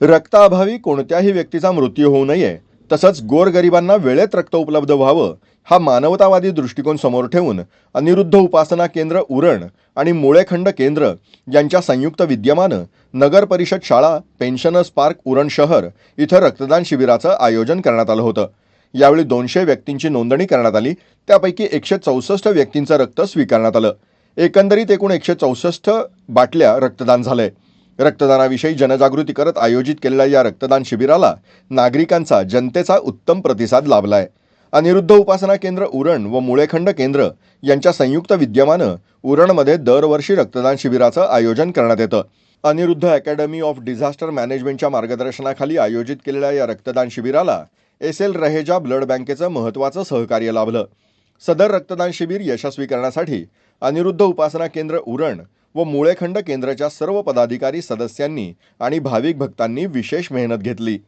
रक्ताअभावी कोणत्याही व्यक्तीचा मृत्यू होऊ नये. तसंच गोरगरिबांना वेळेत रक्त उपलब्ध व्हावं हा मानवतावादी दृष्टिकोन समोर ठेवून अनिरुद्ध उपासना केंद्र उरण आणि मुळेखंड केंद्र यांच्या संयुक्त विद्यमानं नगर परिषद शाळा पेन्शनर्स पार्क उरण शहर इथं रक्तदान शिबिराचं आयोजन करण्यात आलं होतं. यावेळी दोनशे व्यक्तींची नोंदणी करण्यात आली. त्यापैकी एकशे चौसष्ट व्यक्तींचं रक्त स्वीकारण्यात आलं. एकंदरीत एकूण एकशे चौसष्ट बाटल्या रक्तदान झालंय. रक्तदानाविषयी जनजागृती करत आयोजित केलेल्या या रक्तदान शिबिराला नागरिकांचा जनतेचा उत्तम प्रतिसाद लाभलाय. अनिरुद्ध उपासना केंद्र उरण व मुळेखंड केंद्र यांच्या संयुक्त विद्यमानं उरणमध्ये दरवर्षी रक्तदान शिबिराचं आयोजन करण्यात येतं. अनिरुद्ध अकॅडमी ऑफ डिझास्टर मॅनेजमेंटच्या मार्गदर्शनाखाली आयोजित केलेल्या या रक्तदान शिबिराला एस एल रहेजा ब्लड बँकेचं महत्त्वाचं सहकार्य लाभलं. सदर रक्तदान शिबिर यशस्वी करण्यासाठी अनिरुद्ध उपासना केंद्र उरण व मुळेखंड केंद्राच्या सर्व पदाधिकारी सदस्यांनी आणि भाविक भक्तांनी विशेष मेहनत घेतली.